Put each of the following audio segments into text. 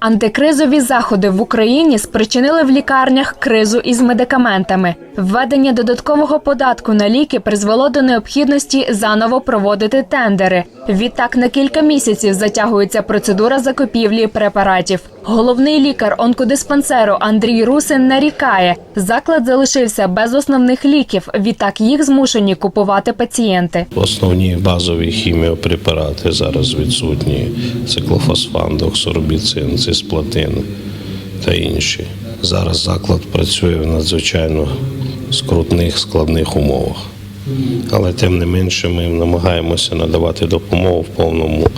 Антикризові заходи в Україні спричинили в лікарнях кризу із медикаментами. Введення додаткового податку на ліки призвело до необхідності заново проводити тендери. Відтак на кілька місяців затягується процедура закупівлі препаратів. Головний лікар онкодиспансеру Андрій Русин нарікає, заклад залишився без основних ліків. Відтак їх змушені купувати пацієнти. Основні базові хіміопрепарати зараз відсутні: циклофосфан, доксорубіцин, цисплатин та інші. Зараз заклад працює в надзвичайно скрутних складних умовах. Але тим не менше ми намагаємося надавати допомогу в повному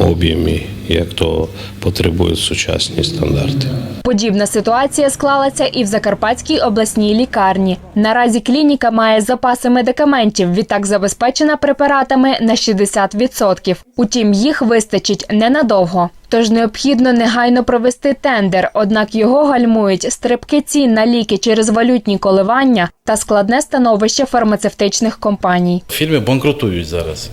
об'ємі, як то потребують сучасні стандарти. Подібна ситуація склалася і в Закарпатській обласній лікарні. Наразі клініка має запаси медикаментів, відтак забезпечена препаратами на 60%. Утім, їх вистачить ненадовго. Тож необхідно негайно провести тендер, однак його гальмують стрибки цін на ліки через валютні коливання та складне становище фармацевтичних компаній. Фірми банкрутують зараз.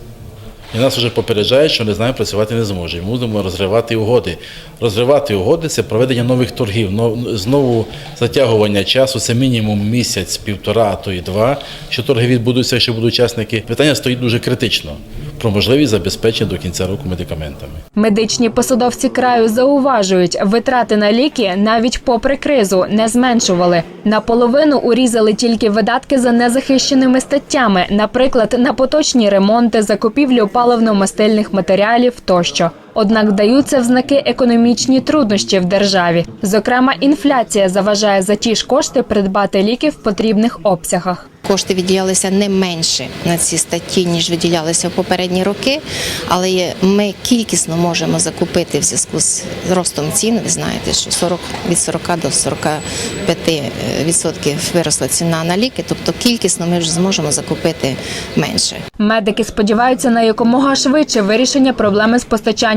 І нас вже попереджають, що не знаю, працювати не зможе. І Будемо розривати угоди. Розривати угоди це проведення нових торгів, но- знову затягування часу. Це мінімум місяць, півтора, а то і два. Що торги відбудуться, що будуть учасники. Питання стоїть дуже критично про можливість забезпечення до кінця року медикаментами. Медичні посадовці краю зауважують, витрати на ліки навіть попри кризу не зменшували. Наполовину урізали тільки видатки за незахищеними статтями, наприклад, на поточні ремонти, закупівлю паливно-мастильних матеріалів тощо. Однак даються в знаки економічні труднощі в державі. Зокрема, інфляція заважає за ті ж кошти придбати ліки в потрібних обсягах. Кошти виділялися не менше на ці статті, ніж виділялися в попередні роки, але ми кількісно можемо закупити в зв'язку з ростом цін. Ви знаєте, що 40, від 40 до 45 відсотків виросла ціна на ліки, тобто кількісно ми вже зможемо закупити менше. Медики сподіваються на якомога швидше вирішення проблеми з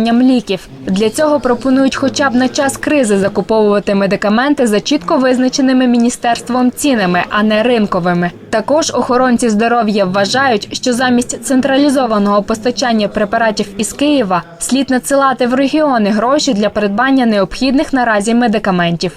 постачанням ліків. Для цього пропонують хоча б на час кризи закуповувати медикаменти за чітко визначеними міністерством цінами, а не ринковими. Також охоронці здоров'я вважають, що замість централізованого постачання препаратів із Києва слід надсилати в регіони гроші для придбання необхідних наразі медикаментів.